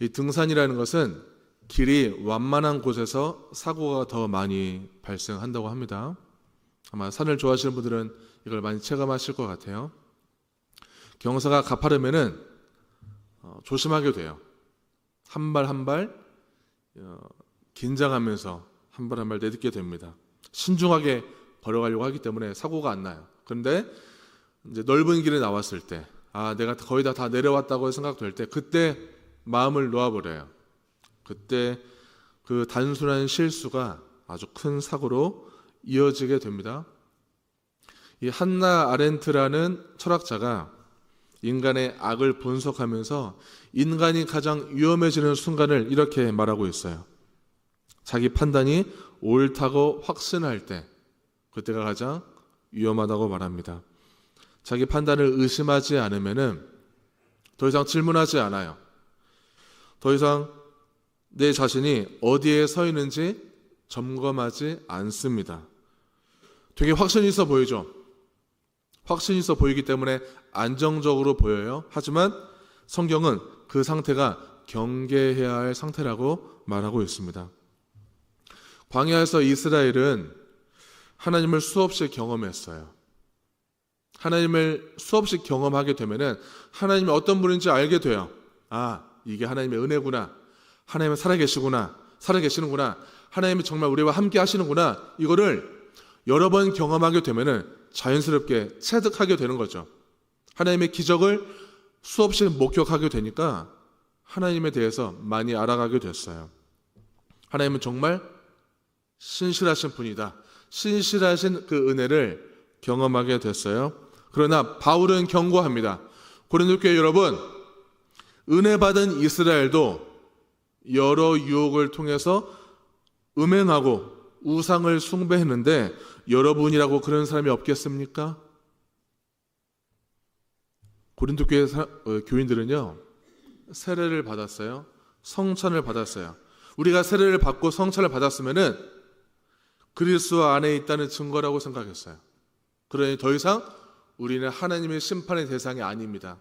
이 등산이라는 것은 길이 완만한 곳에서 사고가 더 많이 발생한다고 합니다. 아마 산을 좋아하시는 분들은 이걸 많이 체감하실 것 같아요. 경사가 가파르면은 어, 조심하게 돼요. 한 발 한발 어, 긴장하면서 한 발 한 발 내딛게 됩니다. 신중하게 걸어가려고 하기 때문에 사고가 안 나요. 그런데 이제 넓은 길에 나왔을 때, 아 내가 거의 다 다 내려왔다고 생각될 때, 그때 마음을 놓아버려요. 그때 그 단순한 실수가 아주 큰 사고로 이어지게 됩니다. 이 한나 아렌트라는 철학자가 인간의 악을 분석하면서 인간이 가장 위험해지는 순간을 이렇게 말하고 있어요. 자기 판단이 옳다고 확신할 때, 그때가 가장 위험하다고 말합니다. 자기 판단을 의심하지 않으면은 더 이상 질문하지 않아요. 더 이상 내 자신이 어디에 서 있는지 점검하지 않습니다. 되게 확신 있어 보이죠? 확신 있어 보이기 때문에 안정적으로 보여요. 하지만 성경은 그 상태가 경계해야 할 상태라고 말하고 있습니다. 광야에서 이스라엘은 하나님을 수없이 경험했어요. 하나님을 수없이 경험하게 되면은 하나님이 어떤 분인지 알게 돼요. 아, 이게 하나님의 은혜구나. 하나님은 살아계시구나. 살아계시는구나. 하나님이 정말 우리와 함께 하시는구나. 이거를 여러 번 경험하게 되면은 자연스럽게 체득하게 되는 거죠. 하나님의 기적을 수없이 목격하게 되니까 하나님에 대해서 많이 알아가게 됐어요. 하나님은 정말 신실하신 분이다. 신실하신 그 은혜를 경험하게 됐어요. 그러나 바울은 경고합니다. 고린도 교회 여러분, 은혜 받은 이스라엘도 여러 유혹을 통해서 음행하고 우상을 숭배했는데 여러분이라고 그런 사람이 없겠습니까? 고린도 교회 사, 어, 교인들은요 세례를 받았어요, 성찬을 받았어요. 우리가 세례를 받고 성찬을 받았으면은 그리스도 안에 있다는 증거라고 생각했어요. 그러니 더 이상 우리는 하나님의 심판의 대상이 아닙니다.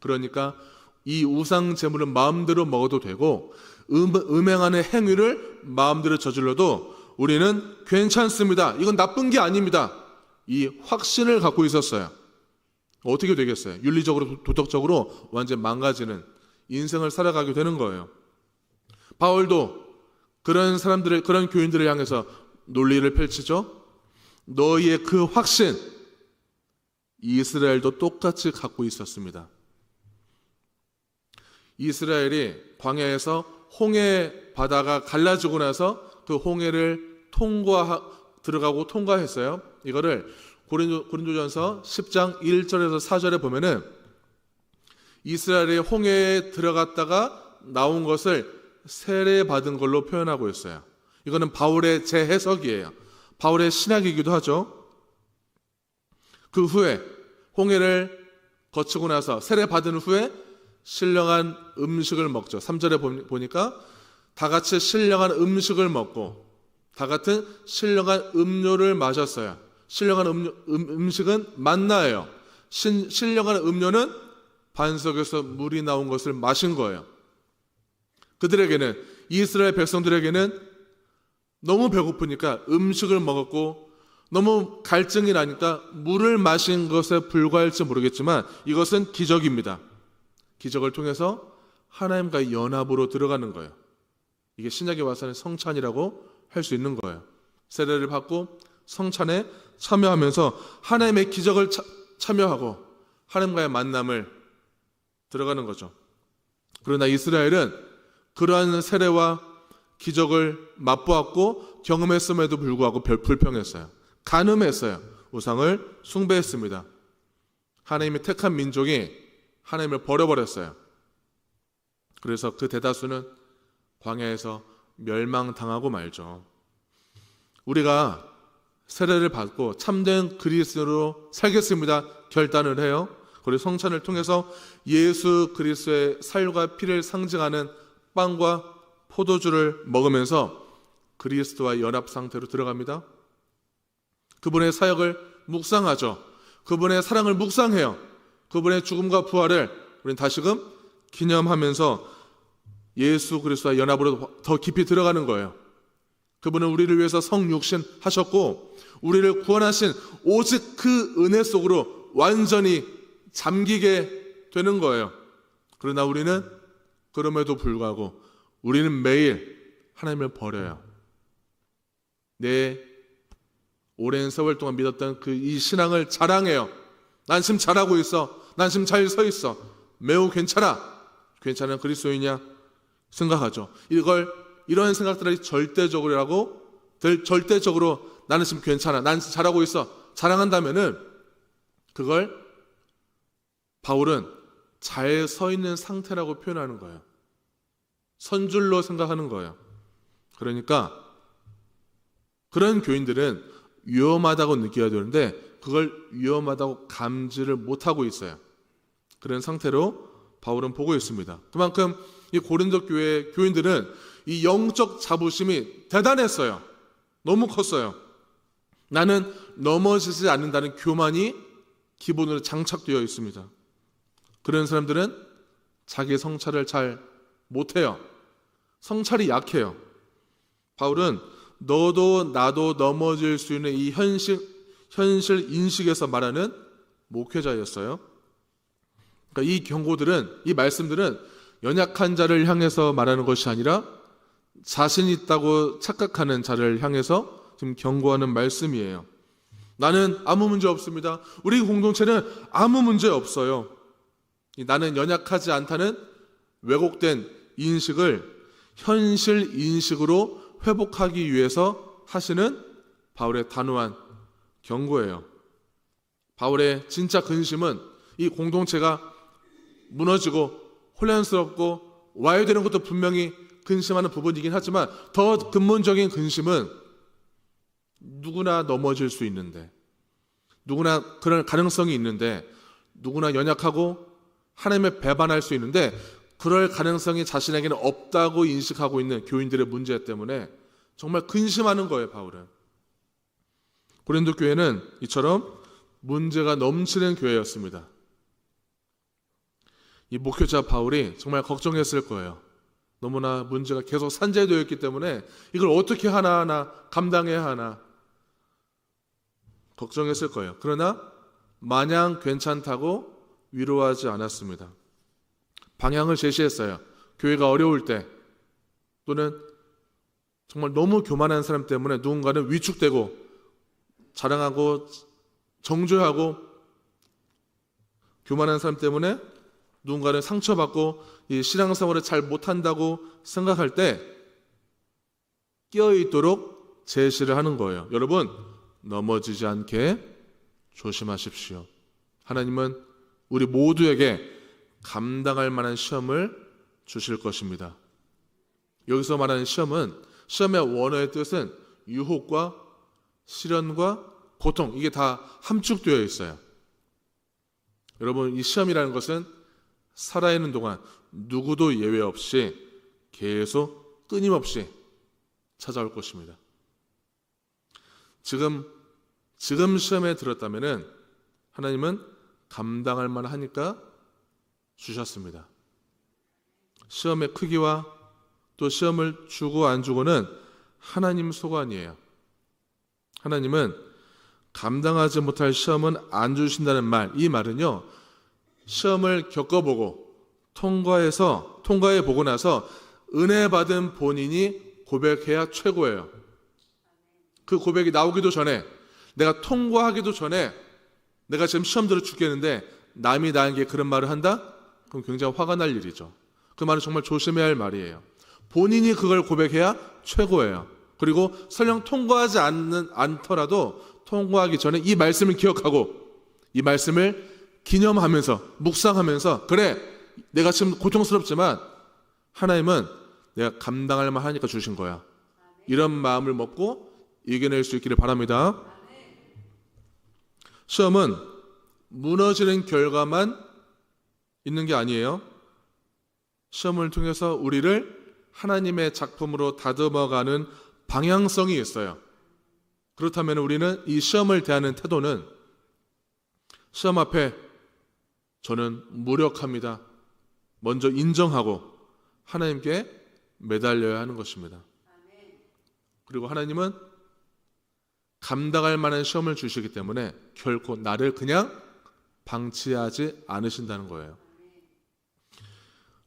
그러니까 이 우상 제물은 마음대로 먹어도 되고 음, 음행하는 행위를 마음대로 저질러도 우리는 괜찮습니다. 이건 나쁜 게 아닙니다. 이 확신을 갖고 있었어요. 어떻게 되겠어요? 윤리적으로 도덕적으로 완전 망가지는 인생을 살아가게 되는 거예요. 바울도 그런 사람들을 그런 교인들을 향해서 논리를 펼치죠. 너희의 그 확신 이스라엘도 똑같이 갖고 있었습니다. 이스라엘이 광야에서 홍해 바다가 갈라지고 나서 그 홍해를 통과 들어가고 통과했어요. 이거를 고린도, 고린도전서 10장 1절에서 4절에 보면은 이스라엘이 홍해에 들어갔다가 나온 것을 세례 받은 걸로 표현하고 있어요. 이거는 바울의 재해석이에요. 바울의 신학이기도 하죠. 그 후에 홍해를 거치고 나서 세례 받은 후에 신령한 음식을 먹죠. 3절에 보니까 다 같이 신령한 음식을 먹고 다 같은 신령한 음료를 마셨어요. 신령한 음료, 음, 식은 만나예요. 신, 신령한 음료는 반석에서 물이 나온 것을 마신 거예요. 그들에게는 이스라엘 백성들에게는 너무 배고프니까 음식을 먹었고 너무 갈증이 나니까 물을 마신 것에 불과할지 모르겠지만 이것은 기적입니다. 기적을 통해서 하나님과 연합으로 들어가는 거예요. 이게 신약에 와서는 성찬이라고 할 수 있는 거예요. 세례를 받고 성찬에 참여하면서 하나님의 기적을 차, 참여하고 하나님과의 만남을 들어가는 거죠. 그러나 이스라엘은 그러한 세례와 기적을 맛보았고 경험했음에도 불구하고 불평했어요. 간음했어요. 우상을 숭배했습니다. 하나님의 택한 민족이 하나님을 버려버렸어요. 그래서 그 대다수는 광야에서 멸망당하고 말죠. 우리가 세례를 받고 참된 그리스도로 살겠습니다. 결단을 해요. 그리고 성찬을 통해서 예수 그리스도의 살과 피를 상징하는 빵과 포도주를 먹으면서 그리스도와 연합 상태로 들어갑니다. 그분의 사역을 묵상하죠. 그분의 사랑을 묵상해요. 그분의 죽음과 부활을 우리는 다시금 기념하면서 예수 그리스도와 연합으로 더 깊이 들어가는 거예요. 그분은 우리를 위해서 성육신 하셨고 우리를 구원하신 오직 그 은혜 속으로 완전히 잠기게 되는 거예요. 그러나 우리는 그럼에도 불구하고 우리는 매일 하나님을 버려요. 내 오랜 세월 동안 믿었던 그 이 신앙을 자랑해요. 난 지금 잘하고 있어. 난 지금 잘 서 있어. 매우 괜찮아. 괜찮은 그리스도이냐 생각하죠. 이걸 이런 생각들이 절대적으로라고 될- 절대적으로 나는 지금 괜찮아. 난 잘하고 있어. 자랑한다면은 그걸 바울은 잘 서 있는 상태라고 표현하는 거예요. 선줄로 생각하는 거예요. 그러니까 그런 교인들은 위험하다고 느껴야 되는데 그걸 위험하다고 감지를 못하고 있어요. 그런 상태로 바울은 보고 있습니다. 그만큼 이 고린도 교회 교인들은 이 영적 자부심이 대단했어요. 너무 컸어요. 나는 넘어지지 않는다는 교만이 기본으로 장착되어 있습니다. 그런 사람들은 자기 성찰을 잘 못해요. 성찰이 약해요. 바울은 너도 나도 넘어질 수 있는 이 현실, 현실 인식에서 말하는 목회자였어요. 그러니까 이 경고들은, 이 말씀들은 연약한 자를 향해서 말하는 것이 아니라 자신 있다고 착각하는 자를 향해서 지금 경고하는 말씀이에요. 나는 아무 문제 없습니다. 우리 공동체는 아무 문제 없어요. 이 나는 연약하지 않다는 왜곡된 인식을 현실 인식으로 회복하기 위해서 하시는 바울의 단호한 경고예요. 바울의 진짜 근심은 이 공동체가 무너지고 혼란스럽고 와야 되는 것도 분명히 근심하는 부분이긴 하지만 더 근본적인 근심은 누구나 넘어질 수 있는데 누구나 그런 가능성이 있는데 누구나 연약하고 하나님의 배반할 수 있는데 그럴 가능성이 자신에게는 없다고 인식하고 있는 교인들의 문제 때문에 정말 근심하는 거예요, 바울은. 고린도 교회는 이처럼 문제가 넘치는 교회였습니다. 이 목회자 바울이 정말 걱정했을 거예요. 너무나 문제가 계속 산재되어 있기 때문에 이걸 어떻게 하나하나 감당해야 하나 걱정했을 거예요. 그러나 마냥 괜찮다고 위로하지 않았습니다. 방향을 제시했어요. 교회가 어려울 때 또는 정말 너무 교만한 사람 때문에 누군가는 위축되고 자랑하고 정죄하고 교만한 사람 때문에 누군가는 상처받고 이 신앙생활을 잘 못한다고 생각할 때 끼어 있도록 제시를 하는 거예요. 여러분 넘어지지 않게 조심하십시오. 하나님은 우리 모두에게 감당할 만한 시험을 주실 것입니다. 여기서 말하는 시험은 시험의 원어의 뜻은 유혹과 시련과 고통 이게 다 함축되어 있어요. 여러분 이 시험이라는 것은 살아있는 동안 누구도 예외 없이 계속 끊임없이 찾아올 것입니다. 지금 지금 시험에 들었다면은 하나님은 감당할 만하니까 주셨습니다. 시험의 크기와 또 시험을 주고 안 주고는 하나님 소관이에요. 하나님은 감당하지 못할 시험은 안 주신다는 말, 이 말은요, 시험을 겪어보고 통과해서, 통과해 보고 나서 은혜 받은 본인이 고백해야 최고예요. 그 고백이 나오기도 전에, 내가 통과하기도 전에, 내가 지금 시험 들어 죽겠는데, 남이 나에게 그런 말을 한다? 그럼 굉장히 화가 날 일이죠. 그 말은 정말 조심해야 할 말이에요. 본인이 그걸 고백해야 최고예요. 그리고 설령 통과하지 않는, 않더라도 통과하기 전에 이 말씀을 기억하고 이 말씀을 기념하면서 묵상하면서 그래 내가 지금 고통스럽지만 하나님은 내가 감당할 만하니까 주신 거야. 이런 마음을 먹고 이겨낼 수 있기를 바랍니다. 시험은 무너지는 결과만 있는 게 아니에요. 시험을 통해서 우리를 하나님의 작품으로 다듬어가는 방향성이 있어요. 그렇다면 우리는 이 시험을 대하는 태도는 시험 앞에 저는 무력합니다. 먼저 인정하고 하나님께 매달려야 하는 것입니다. 그리고 하나님은 감당할 만한 시험을 주시기 때문에 결코 나를 그냥 방치하지 않으신다는 거예요.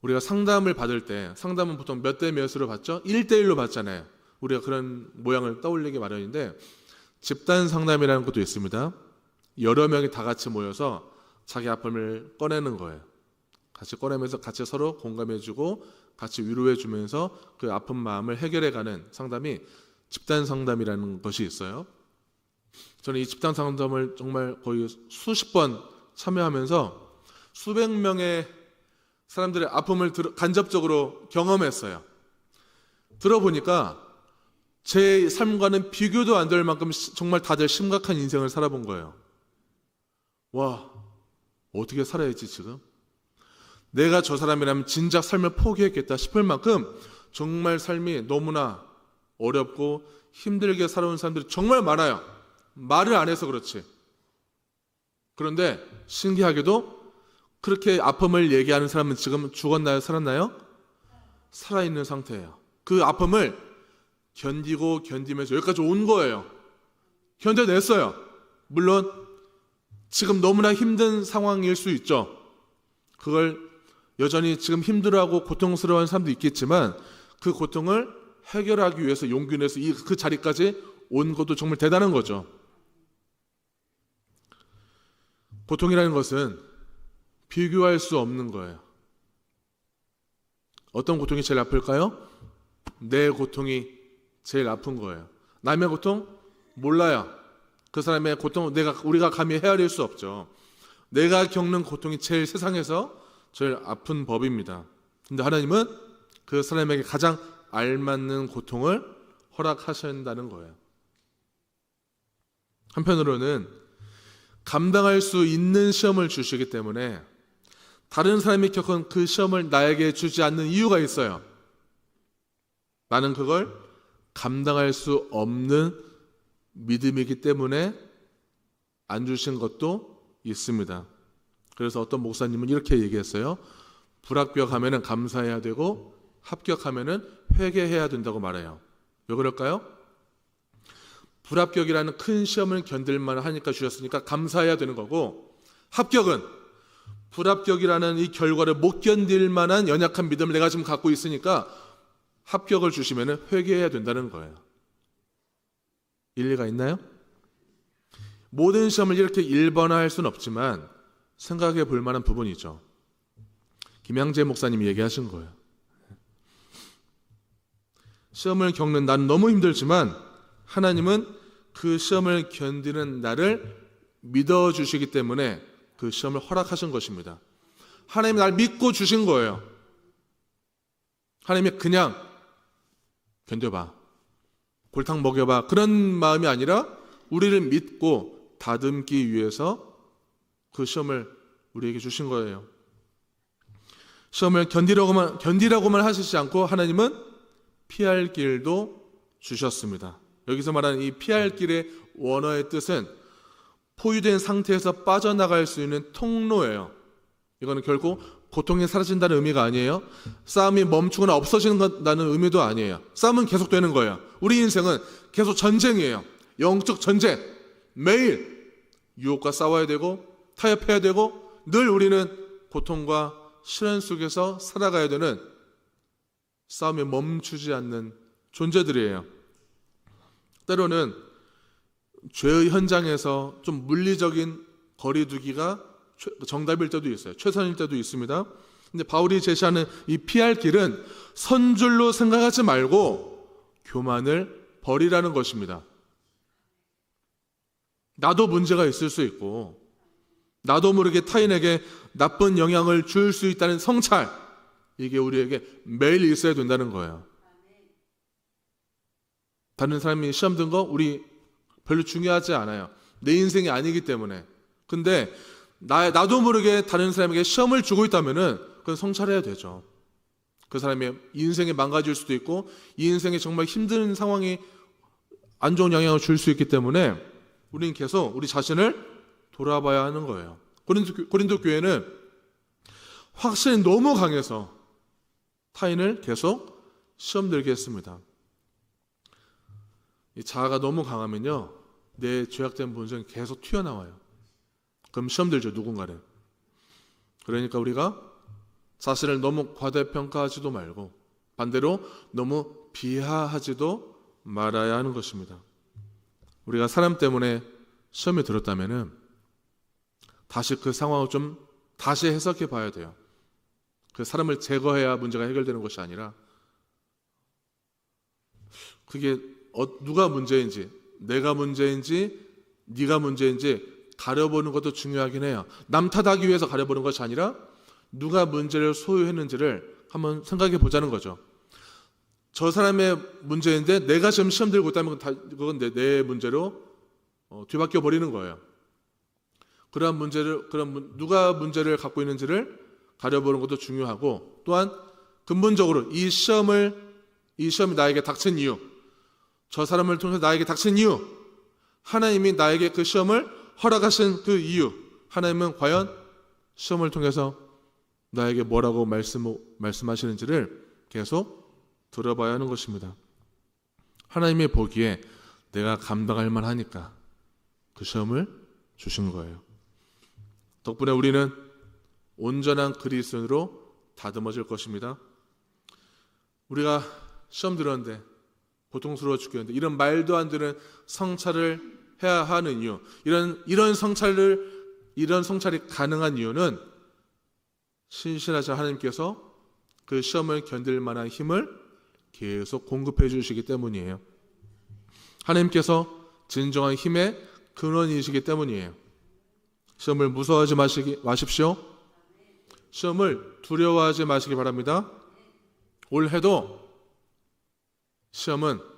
우리가 상담을 받을 때 상담은 보통 몇 대 몇으로 받죠? 1대1로 받잖아요. 우리가 그런 모양을 떠올리기 마련인데 집단 상담이라는 것도 있습니다. 여러 명이 다 같이 모여서 자기 아픔을 꺼내는 거예요. 같이 꺼내면서 같이 서로 공감해주고 같이 위로해주면서 그 아픈 마음을 해결해가는 상담이 집단 상담이라는 것이 있어요. 저는 이 집단 상담을 정말 거의 수십 번 참여하면서 수백 명의 사람들의 아픔을 들- 간접적으로 경험했어요. 들어보니까 제 삶과는 비교도 안 될 만큼 시- 정말 다들 심각한 인생을 살아본 거예요. 와, 어떻게 살아야지 지금? 내가 저 사람이라면 진작 삶을 포기했겠다 싶을 만큼 정말 삶이 너무나 어렵고 힘들게 살아온 사람들이 정말 많아요. 말을 안 해서 그렇지. 그런데 신기하게도 그렇게 아픔을 얘기하는 사람은 지금 죽었나요? 살았나요? 살아있는 상태예요. 그 아픔을 견디고 견디면서 여기까지 온 거예요. 견뎌냈어요. 물론 지금 너무나 힘든 상황일 수 있죠. 그걸 여전히 지금 힘들어하고 고통스러워하는 사람도 있겠지만 그 고통을 해결하기 위해서 용기 내서 이그 자리까지 온 것도 정말 대단한 거죠. 고통이라는 것은 비교할 수 없는 거예요. 어떤 고통이 제일 아플까요? 내 고통이 제일 아픈 거예요. 남의 고통 몰라요. 그 사람의 고통 내가 우리가 감히 헤아릴 수 없죠. 내가 겪는 고통이 제일 세상에서 제일 아픈 법입니다. 근데 하나님은 그 사람에게 가장 알맞는 고통을 허락하신다는 거예요. 한편으로는 감당할 수 있는 시험을 주시기 때문에 다른 사람이 겪은 그 시험을 나에게 주지 않는 이유가 있어요. 나는 그걸 감당할 수 없는 믿음이기 때문에 안 주신 것도 있습니다. 그래서 어떤 목사님은 이렇게 얘기했어요. 불합격하면 감사해야 되고 합격하면 회개해야 된다고 말해요. 왜 그럴까요? 불합격이라는 큰 시험을 견딜만 하니까 주셨으니까 감사해야 되는 거고 합격은 불합격이라는 이 결과를 못 견딜 만한 연약한 믿음을 내가 지금 갖고 있으니까 합격을 주시면 회개해야 된다는 거예요. 일리가 있나요? 모든 시험을 이렇게 일반화할 수는 없지만 생각해 볼 만한 부분이죠. 김양재 목사님이 얘기하신 거예요. 시험을 겪는 나는 너무 힘들지만 하나님은 그 시험을 견디는 나를 믿어 주시기 때문에 그 시험을 허락하신 것입니다. 하나님이 날 믿고 주신 거예요. 하나님이 그냥 견뎌봐. 골탕 먹여봐. 그런 마음이 아니라 우리를 믿고 다듬기 위해서 그 시험을 우리에게 주신 거예요. 시험을 견디라고만, 견디라고만 하시지 않고 하나님은 피할 길도 주셨습니다. 여기서 말하는 이 피할 길의 원어의 뜻은 포유된 상태에서 빠져나갈 수 있는 통로예요. 이거는 결국 고통이 사라진다는 의미가 아니에요. 싸움이 멈추거나 없어진다는 의미도 아니에요. 싸움은 계속되는 거예요. 우리 인생은 계속 전쟁이에요. 영적 전쟁. 매일 유혹과 싸워야 되고 타협해야 되고 늘 우리는 고통과 시련 속에서 살아가야 되는 싸움이 멈추지 않는 존재들이에요. 때로는 죄의 현장에서 좀 물리적인 거리두기가 최- 정답일 때도 있어요. 최선일 때도 있습니다. 근데 바울이 제시하는 이 피할 길은 선줄로 생각하지 말고 교만을 버리라는 것입니다. 나도 문제가 있을 수 있고, 나도 모르게 타인에게 나쁜 영향을 줄 수 있다는 성찰, 이게 우리에게 매일 있어야 된다는 거예요. 다른 사람이 시험 든 거 우리 별로 중요하지 않아요. 내 인생이 아니기 때문에. 근데 나, 나도 모르게 다른 사람에게 시험을 주고 있다면은 그건 성찰해야 되죠. 그 사람의 인생이 망가질 수도 있고 이 인생에 정말 힘든 상황이 안 좋은 영향을 줄 수 있기 때문에 우리는 계속 우리 자신을 돌아봐야 하는 거예요. 고린도, 교- 고린도 교회는 확신이 너무 강해서 타인을 계속 시험 들게 했습니다. 이 자아가 너무 강하면요, 내 죄악된 본성이 계속 튀어나와요. 그럼 시험 들죠, 누군가는. 그러니까 우리가 자신을 너무 과대평가하지도 말고 반대로 너무 비하하지도 말아야 하는 것입니다. 우리가 사람 때문에 시험에 들었다면은 다시 그 상황을 좀 다시 해석해 봐야 돼요. 그 사람을 제거해야 문제가 해결되는 것이 아니라 그게 어- 누가 문제인지 내가 문제인지 네가 문제인지 가려보는 것도 중요하긴 해요. 남 탓하기 위해서 가려보는 것이 아니라 누가 문제를 소유했는지를 한번 생각해 보자는 거죠. 저 사람의 문제인데 내가 지금 시험 들고 있다면 다- 그건 내, 내 문제로 어, 뒤바뀌어 버리는 거예요. 그러한 문제를 그런 문- 누가 문제를 갖고 있는지를 가려보는 것도 중요하고 또한 근본적으로 이 시험을 이 시험이 나에게 닥친 이유, 저 사람을 통해서 나에게 닥친 이유, 하나님이 나에게 그 시험을 허락하신 그 이유, 하나님은 과연 시험을 통해서 나에게 뭐라고 말씀, 말씀하시는지를 계속 들어봐야 하는 것입니다. 하나님이 보기에 내가 감당할 만하니까 그 시험을 주신 거예요. 덕분에 우리는 온전한 그리스도인으로 다듬어질 것입니다. 우리가 시험 들었는데 고통스러워 죽겠는데 이런 말도 안 되는 성찰을 해야 하는 이유, 이런 이런 성찰을 이런 성찰이 가능한 이유는 신실하신 하나님께서 그 시험을 견딜 만한 힘을 계속 공급해 주시기 때문이에요. 하나님께서 진정한 힘의 근원이시기 때문이에요. 시험을 무서워하지 마시기, 마십시오. 시험을 두려워하지 마시기 바랍니다. 올해도 시험은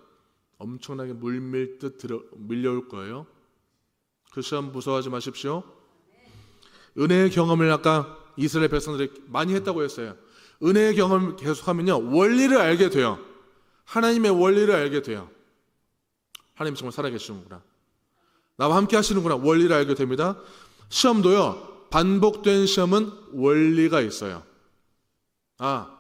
엄청나게 물밀듯 들어, 밀려올 거예요. 그 시험 무서워하지 마십시오. 은혜의 경험을 아까 이스라엘 백성들이 많이 했다고 했어요. 은혜의 경험을 계속하면요 원리를 알게 돼요. 하나님의 원리를 알게 돼요. 하나님 정말 살아계시는구나. 나와 함께 하시는구나. 원리를 알게 됩니다. 시험도요 반복된 시험은 원리가 있어요. 아,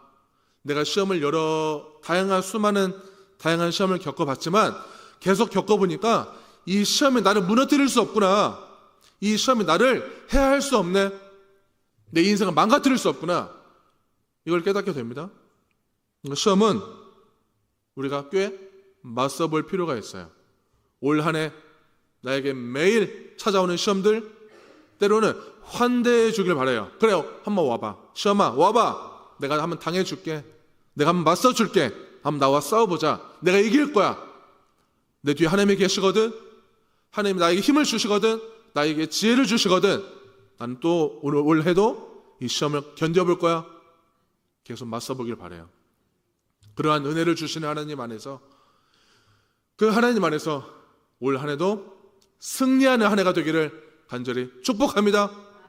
내가 시험을 여러 다양한 수많은 다양한 시험을 겪어봤지만 계속 겪어보니까 이 시험이 나를 무너뜨릴 수 없구나. 이 시험이 나를 해할 수 없네. 내 인생을 망가뜨릴 수 없구나. 이걸 깨닫게 됩니다. 시험은 우리가 꽤 맞서 볼 필요가 있어요. 올 한 해 나에게 매일 찾아오는 시험들 때로는 환대해 주길 바래요. 그래요. 한번 와봐. 시험아, 와봐. 내가 한번 당해 줄게. 내가 한번 맞서 줄게. 한번 나와 싸워보자. 내가 이길 거야. 내 뒤에 하나님이 계시거든. 하나님이 나에게 힘을 주시거든. 나에게 지혜를 주시거든. 나는 또 오늘 올 해도 이 시험을 견뎌볼 거야. 계속 맞서보길 바래요. 그러한 은혜를 주시는 하나님 안에서 그 하나님 안에서 올 한 해도 승리하는 한 해가 되기를 간절히 축복합니다.